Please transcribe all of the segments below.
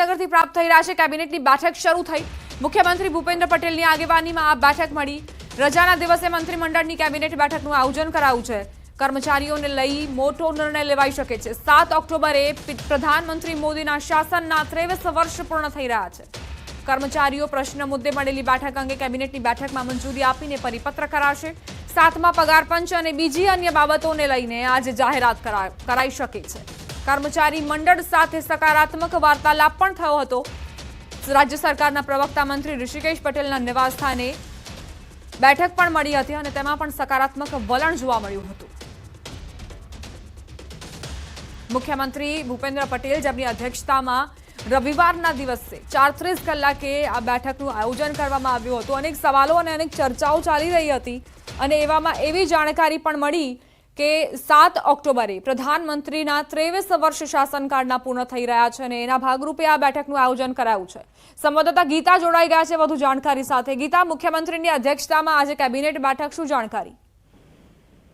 હિંમતનગરથી પ્રાપ્ત થઈ રહ્યા છે. કેબિનેટની બેઠક શરૂ થઈ. મુખ્યમંત્રી ભૂપેન્દ્ર પટેલની આગેવાનીમાં આ બેઠક મળી. રજાના દિવસે મંત્રીમંડળની કેબિનેટ બેઠકનું આયોજન કરાયું છે. કર્મચારીઓને લઈ મોટો નિર્ણય લેવાઈ શકે છે. સાત ઓક્ટોબરે પ્રધાનમંત્રી મોદીના શાસનના ત્રેવીસ વર્ષ પૂર્ણ થઈ રહ્યા છે. કર્મચારીઓ પ્રશ્ન મુદ્દે મળેલી બેઠક અંગે કેબિનેટની બેઠકમાં મંજૂરી આપીને પરિપત્ર કરાશે. સાતમા પગાર પંચ અને બીજી અન્ય બાબતોને લઈને આજે જાહેરાત કરા- કરાઈ શકે છે. કર્મચારી મંડળ સાથે સકારાત્મક વાર્તાલાપ પણ થયો હતો. રાજ્ય સરકારના પ્રવક્તા મંત્રી ઋષિકેશ પટેલના નિવાસસ્થાને બેઠક પણ મળી હતી અને તેમાં પણ સકારાત્મક વલણ જોવા મળ્યું હતું. મુખ્યમંત્રી ભૂપેન્દ્ર પટેલ જેમની અધ્યક્ષતામાં રવિવારના દિવસે ચારત્રીસ કલાકે આ બેઠકનું આયોજન કરવામાં આવ્યું હતું. અનેક સવાલો અને અનેક ચર્ચાઓ ચાલી રહી હતી અને એવામાં એવી જાણકારી પણ મળી કે સાત ઓક્ટોબરે પ્રધાનમંત્રીના ત્રેવીસ વર્ષ શાસનકાળના પૂર્ણ થઈ રહ્યા છે અને એના ભાગરૂપે આ બેઠકનું આયોજન કરાયું છે. સંવાદદાતા ગીતા જોડાઈ ગયા છે વધુ જાણકારી સાથે. ગીતા મુખ્યમંત્રીની અધ્યક્ષતામાં આજે કેબિનેટ બેઠક શું જાણકારી?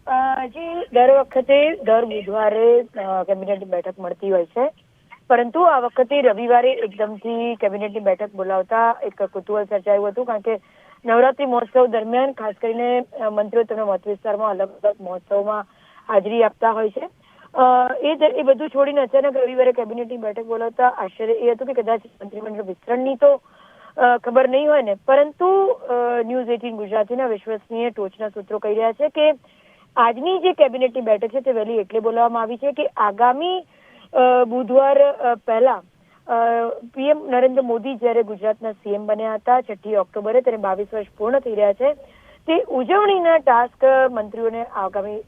અ, દર વખતે દર બુધવારે કેબિનેટ કેબિનેટની બેઠક મળતી હોય છે. પરંતુ આ વખતે રવિવારે એકદમથી કેબિનેટની બેઠક બોલાવતા એક કુતૂહલ સર્જાયું હતું કારણ કે નવરાત્રી મહોત્સવ દરમિયાન ખાસ કરીને મંત્રીઓ તેમના મત વિસ્તારમાં અલગ અલગ મહોત્સવમાં હાજરી આપતા હોય છે. એ એ બધું છોડીને અચાનક રવિવારે કેબિનેટની બેઠક બોલાવતા આશ્ચર્ય એ હતું કે કદાચ મંત્રીમંડળ વિસ્તરણની તો ખબર નહીં હોય ને. પરંતુ ન્યૂઝ એટીન ગુજરાતીના વિશ્વસનીય ટોચના સૂત્રો કહી રહ્યા છે કે આજની જે કેબિનેટની બેઠક છે તે વહેલી એટલે બોલાવવામાં આવી છે કે આગામી બુધવાર પહેલા પીએમ નરેન્દ્ર મોદી જ્યારે ગુજરાતના સીએમ બન્યા હતા, છઠ્ઠી ઓક્ટોબરે તેને બાવીસ વર્ષ પૂર્ણ થઈ રહ્યા છે. તે ઉજવણીના ટાસ્ક મંત્રીઓને આગામી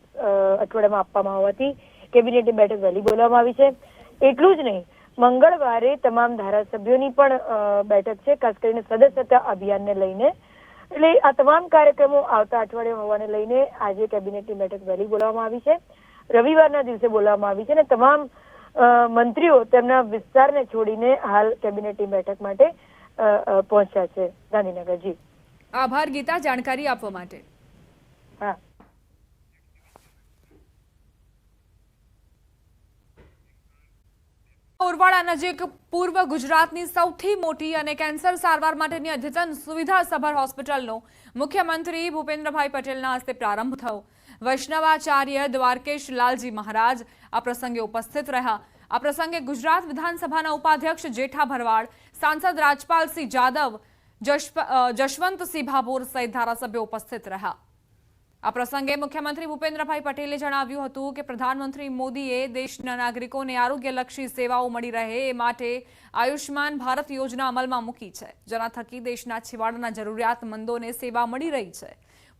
અઠવાડિયામાં આપવામાં હોવાથી કેબિનેટની બેઠક વહેલી બોલાવવામાં આવી છે. એટલું જ નહીં, મંગળવારે તમામ ધારાસભ્યોની પણ બેઠક છે, ખાસ કરીને સદસ્યતા અભિયાનને લઈને. એટલે આ તમામ કાર્યક્રમો આવતા અઠવાડિયે હોવાને લઈને આજે કેબિનેટની બેઠક વહેલી બોલાવવામાં આવી છે. રવિવારના દિવસે બોલાવવામાં આવી છે અને તમામ મંત્રીઓ તેમના વિસ્તારને છોડીને હાલ કેબિનેટની બેઠક માટે પહોંચ્યા છે ગાંધીનગરજી. આભાર ગીતા જાણકારી આપવા માટે. હા. ઉરવાડા નજીક પૂર્વ ગુજરાતની સૌથી મોટી અને કેન્સર સારવાર માટેની અદ્યતન સુવિધા સભર હોસ્પિટલનો મુખ્યમંત્રી ભૂપેન્દ્રભાઈ પટેલના હસ્તે પ્રારંભ થયો. વૈષ્ણવાચાર્ય દ્વારકેશ લાલજી મહારાજ આ પ્રસંગે ઉપસ્થિત રહ્યા. આ પ્રસંગે ગુજરાત વિધાનસભાના ઉપાધ્યક્ષ જેઠા ભરવાડ, સાંસદ રાજપાલસિંહ જાદવ જશવંતસિંહ ભાભોર સહિત ધારાસભ્યો ઉપસ્થિત રહ્યા. આ પ્રસંગે મુખ્યમંત્રી ભૂપેન્દ્રભાઈ પટેલે જણાવ્યું હતું કે પ્રધાનમંત્રી મોદીએ દેશના નાગરિકોને આરોગ્યલક્ષી સેવાઓ મળી રહે એ માટે આયુષ્માન ભારત યોજના અમલમાં મૂકી છે. જેના થકી દેશના છેવાડાના જરૂરિયાતમંદોને સેવા મળી રહી છે.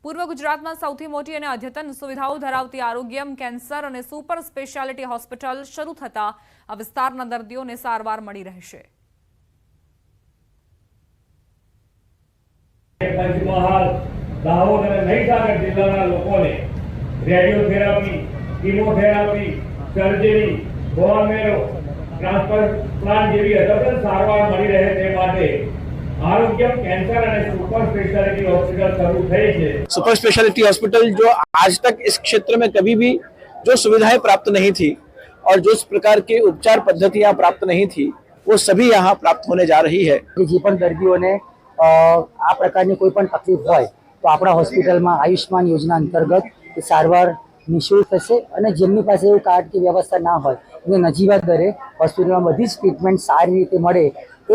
પૂર્વ ગુજરાતમાં સૌથી મોટી અને અદ્યતન સુવિધાઓ ધરાવતી આરોગ્યમ, કેન્સર અને સુપર સ્પેશિયાલિટી હોસ્પિટલ શરૂ થતા આ વિસ્તારના દર્દીઓને સારવાર મળી રહેશે. સારવાર મળી રહે તે માટે આરોગ્ય કેન્સર અને સુપર સ્પેશિયાલિટી હોસ્પિટલ શરૂ થઈ છે सुपर स्पेशलिटी हॉस्पिटल जो आज तक इस क्षेत्र में कभी भी जो सुविधाएं प्राप्त नहीं थी और जो इस प्रकार की उपचार पद्धतियां प्राप्त नहीं थी वो सभी यहाँ प्राप्त होने जा रही है કે જે પણ દર્દીઓને અ, આ પ્રકારની કોઈ પણ તકલીફ હોય તો આપણા હોસ્પિટલમાં આયુષ્માન યોજના અંતર્ગત એ સારવાર નિઃશુલ્ક થશે અને જેમની પાસે એવું કાર્ડ કે વ્યવસ્થા ના હોય એને નજીવા દરે હોસ્પિટલમાં બધી જ ટ્રીટમેન્ટ સારી રીતે મળે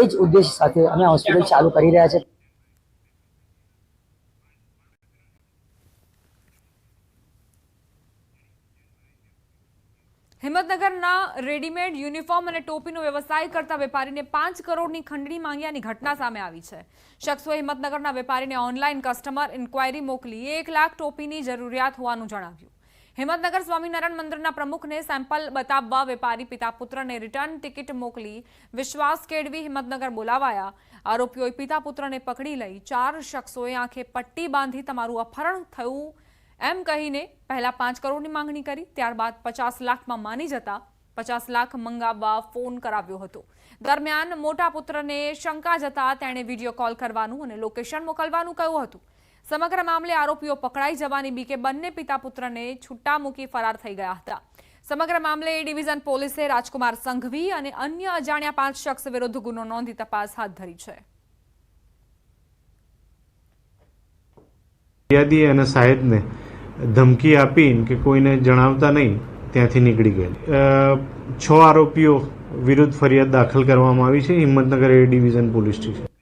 એ જ ઉદ્દેશ સાથે અમે હોસ્પિટલ ચાલુ. કરી રહ્યા છીએ હિંમતનગરના રેડીમેડ યુનિફોર્મ અને ટોપીનો વ્યવસાય કરતા વેપારીને પાંચ કરોડની ખંડણી માંગ્યાની ઘટના સામે આવી છે. શખ્સોએ હિંમતનગરના વેપારીને ઓનલાઈન કસ્ટમર ઇન્ક્વાયરી મોકલી. એક લાખ ટોપીની જરૂરિયાત હોવાનું જણાવ્યું. હિંમતનગર સ્વામિનારાયણ મંદિરના પ્રમુખને સેમ્પલ બતાવવા વેપારી પિતા પુત્રને રિટર્ન ટિકિટ મોકલી વિશ્વાસ કેળવી હિંમતનગર બોલાવાયા. આરોપીઓએ પિતા પુત્રને પકડી લઈ ચાર શખ્સોએ આંખે પટ્ટી બાંધી તમારું અપહરણ થયું એમ કહીને પહેલા પાંચ કરોડની માંગણી કરી, ત્યારબાદ પચાસ લાખમાં માની જતા પચાસ લાખ મંગાવવા ફોન કરાવ્યો હતો. દરમિયાન મોટા પુત્રને શંકા જતા તેણે વીડિયો કોલ કરવાનું અને લોકેશન મોકલવાનું કહ્યું હતું. સમગ્ર મામલે આરોપીઓ પકડાઈ જવાની બીકે બંને પિતા પુત્રને છૂટા મૂકી ફરાર થઈ ગયા હતા. સમગ્ર મામલે ડિવિઝન પોલીસે રાજકુમાર સંઘવી અને અન્ય અજાણ્યા પાંચ શખ્સ વિરુદ્ધ ગુનો નોંધી તપાસ હાથ ધરી છે. ફરિયાદી અને સાહેબને ધમકી આપીને કે કોઈને જણાવતા નહીં, ત્યાંથી નીકળી ગયેલી. છ આરોપીઓ વિરુદ્ધ ફરિયાદ દાખલ કરવામાં આવી છે. Himmatnagar A division police station.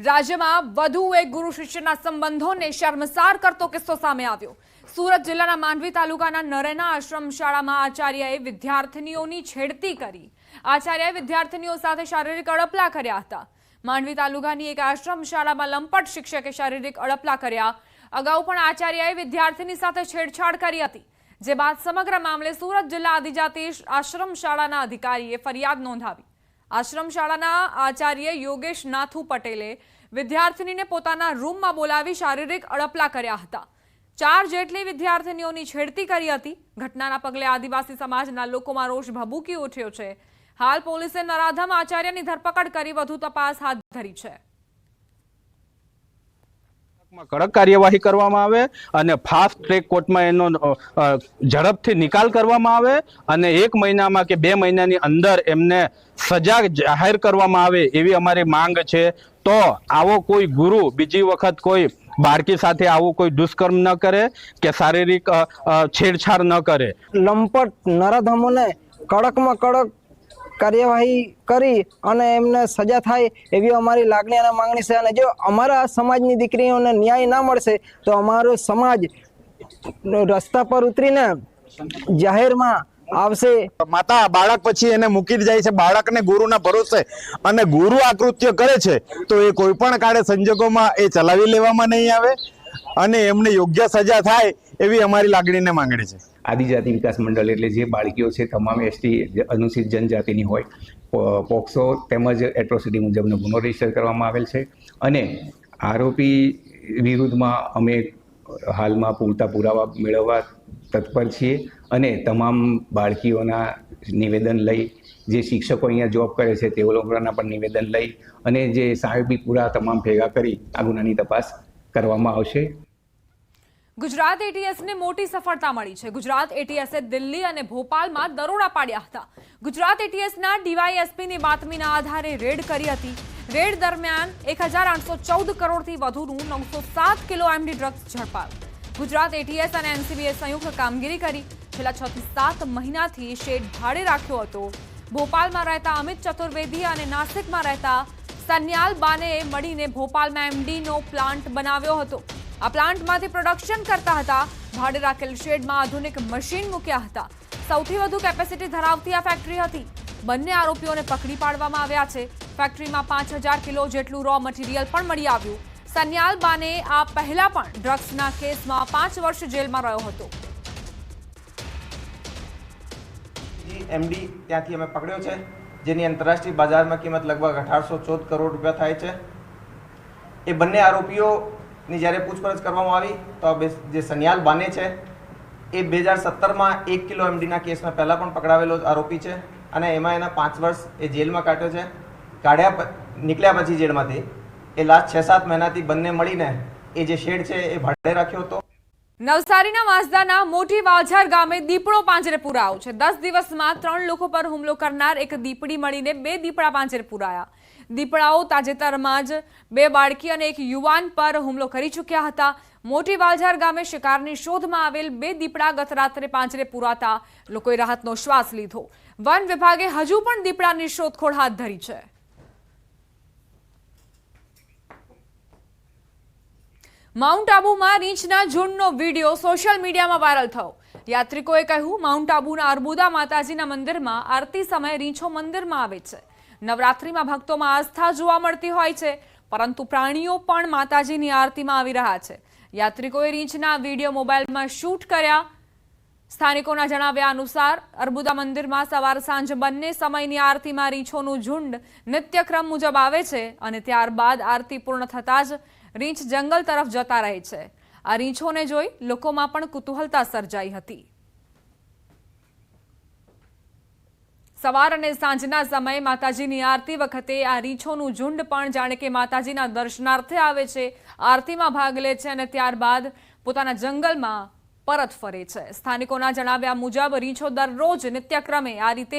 રાજ્યમાં વધુ એક ગુરુ શિષ્યના સંબંધોને શર્મસાર કરતો કિસ્સો સામે આવ્યો. સુરત જિલ્લાના માંડવી તાલુકાના નરેના આશ્રમ શાળામાં આચાર્યએ વિદ્યાર્થીનીઓની છેડતી કરી. આચાર્યએ વિદ્યાર્થીનીઓ સાથે શારીરિક અડપલા કર્યા હતા. માંડવી તાલુકાની એક આશ્રમ શાળામાં લંપટ શિક્ષકે શારીરિક અડપલા કર્યા. અગાઉ પણ આચાર્યએ વિદ્યાર્થીની સાથે છેડછાડ કરી હતી, જે બાદ સમગ્ર મામલે સુરત જિલ્લા આદિજાતિ આશ્રમ શાળાના અધિકારીએ ફરિયાદ નોંધાવી. આશ્રમ શાળાના આચાર્ય યોગેશ નાથુ પટેલે વિદ્યાર્થીનીને પોતાના રૂમમાં બોલાવી શારીરિક અડપલા કર્યા હતા. ચાર જેટલી વિદ્યાર્થીનીઓની છેડતી કરી હતી. ઘટનાના પગલે આદિવાસી સમાજના લોકોમાં રોષ ભભૂકી ઉઠ્યો છે. હાલ પોલીસે નરાધમ આચાર્યની ધરપકડ કરી વધુ તપાસ હાથ ધરી છે. કડક કાર્યવાહી કરવામાં આવે અને ફાસ્ટ ટ્રેક કોર્ટમાં એનો ઝડપથી નિકાલ કરવામાં આવે અને એક મહિનામાં કે બે મહિનાની અંદર એમને સજા જાહેર કરવામાં આવે એવી અમારી માંગ છે. તો આવો કોઈ ગુરુ બીજી વખત કોઈ બાળકી સાથે આવું કોઈ દુષ્કર્મ ન કરે કે શારીરિક છેડછાડ ન કરે. લંપટ નરાધમોને કડકમાં કડક કાર્યવાહી કરી અને એમને સજા થાય એવી અમારી લાગણી અને માંગણી છે. અને જો અમારા સમાજની દીકરીઓને ન્યાય ના મળશે, તો અમારો સમાજ રસ્તા પર ઉતરીને જાહેરમાં આવશે. માતા, બાળક પછી એને મૂકી જાય છે. બાળકને ગુરુના ભરોસે અને ગુરુ આ કૃત્ય કરે છે, તો એ કોઈ પણ કાળે સંજોગોમાં એ ચલાવી લેવામાં નહીં આવે અને એમને યોગ્ય સજા થાય એવી અમારી લાગણીને માંગણી છે. આદિજાતિ વિકાસ મંડળ એટલે જે બાળકીઓ છે તમામ એસટી અનુસૂચિત જનજાતિની હોય પોક્સો તેમજ એટ્રોસિટી મુજબનો ગુનો રજિસ્ટર કરવામાં આવેલ છે. અને આરોપી વિરુદ્ધમાં અમે હાલમાં પૂરતા પુરાવા મેળવવા તત્પર છીએ અને તમામ બાળકીઓના નિવેદન લઈ, જે શિક્ષકો અહીંયા જોબ કરે છે તેઓ લોકોના પણ નિવેદન લઈ અને જે સાહેબી પુરા તમામ ભેગા કરી આ ગુનાની તપાસ કરવામાં આવશે. ગુજરાત એટીએસને મોટી સફળતા મળી છે. ગુજરાત એટીએસે દિલ્હી અને ભોપાલમાં દરોડા પાડ્યા હતા. ગુજરાત એટીએસના ડીવાયએસપીની બાતમીના આધારે રેડ કરી હતી. રેડ દરમિયાન એક હજાર આઠસો ચૌદ કરોડથી વધુનું નવસો સાત કિલો એમડી ડ્રગ્સ ઝડપાયું. ગુજરાત એટીએસ અને એનસીબીએ સંયુક્ત કામગીરી કરી. છેલ્લા છ થી સાત મહિનાથી શેડ ભાડે રાખ્યો હતો. ભોપાલમાં રહેતા અમિત ચતુર્વેદી અને નાસિકમાં રહેતા સન્યાલ બાનેએ મળીને ભોપાલમાં એમડીનો પ્લાન્ટ બનાવ્યો હતો. આ પ્લાન્ટમાંથી પ્રોડક્શન કરતા હતા. ભાડે રાખેલ શેડમાં આધુનિક મશીન મૂક્યા હતા. સૌથી વધુ કેપેસિટી ધરાવતી આ ફેક્ટરી હતી. બંને આરોપીઓને પકડી પાડવામાં આવ્યા છે. ફેક્ટરીમાં પાંચ કિલો જેટલું રો મટીરિયલ પણ મળી આવ્યું. સન્યાલ બાને આ પહેલા પણ ડ્રગ્સના કેસમાં પાંચ વર્ષ જેલમાં રહ્યો હતો. એમડી ત્યાંથી અમે પકડ્યો છે, જેની આંતરરાષ્ટ્રીય બજારમાં કિંમત લગભગ અઢારસો ચૌદ કરોડ રૂપિયા થાય છે. એ બંને આરોપીઓની જ્યારે પૂછપરછ કરવામાં આવી, તો જે સન્યાલ બાને છે, એ બે હજાર સત્તરમાં એક કિલો એમડીના કેસમાં પહેલાં પણ પકડાવેલો આરોપી છે અને એમાં એના પાંચ વર્ષ એ જેલમાં કાઢ્યો છે. કાઢ્યા નીકળ્યા પછી જેલમાંથી એ લાસ્ટ છ સાત મહિનાથી બંને મળીને એ જે શેડ છે એ ભાડે રાખ્યો હતો. નવસારીના વાંસદાના મોટી વાઝાર ગામે દીપડો પાંજરે પુરાયો છે. દસ દિવસમાં ત્રણ લોકો પર હુમલો કરનાર એક દીપડી મળીને બે દીપડા પાંજરે પુરાયા. દીપડાઓ તાજેતરમાં જ બે બાળકી અને એક યુવાન પર હુમલો કરી ચૂક્યા હતા. મોટી વાલઝાર ગામે શિકારની શોધમાં આવેલ બે દીપડા ગત રાત્રે પાંજરે પુરાતા લોકોએ રાહતનો શ્વાસ લીધો. વન વિભાગે હજુ પણ દીપડાની શોધખોળ હાથ ધરી છે. માઉન્ટ આબુમાં રીંછના ઝુંડનો વીડિયો સોશિયલ મીડિયામાં વાયરલ થયો. યાત્રિકોએ કહ્યું, માઉન્ટ આબુના અર્બુદા માતાજીના મંદિરમાં આરતી સમયે રીંછો મંદિરમાં આવે છે. નવરાત્રિમાં ભક્તોમાં આસ્થા જોવા મળતી હોય છે, પરંતુ પ્રાણીઓ પણ માતાજીની આરતીમાં આવી રહ્યા છે. યાત્રિકોએ રીંછના વીડિયો મોબાઈલમાં શૂટ કર્યા. સ્થાનિકોના જણાવ્યા અનુસાર, અર્બુદા મંદિરમાં સવાર સાંજ બંને સમયની આરતીમાં રીંછોનું ઝુંડ નિત્યક્રમ મુજબ આવે છે અને ત્યારબાદ આરતી પૂર્ણ થતાં જ રીંછ જંગલ તરફ જતા રહે છે. આ રીંછોને જોઈ લોકોમાં પણ કુતૂહલતા સર્જાઈ હતી. સવાર અને સાંજના સમયે માતાજીની આરતી વખતે આ રીંછોનું ઝુંડ પણ જાણે કે માતાજીના દર્શનાર્થે આવે છે, આરતીમાં ભાગ લે છે અને ત્યારબાદ પોતાના જંગલમાં પરત ફરે છે. સ્થાનિકોના જણાવ્યા મુજબ રીંછો દરરોજ નિત્યક્રમે આ રીતે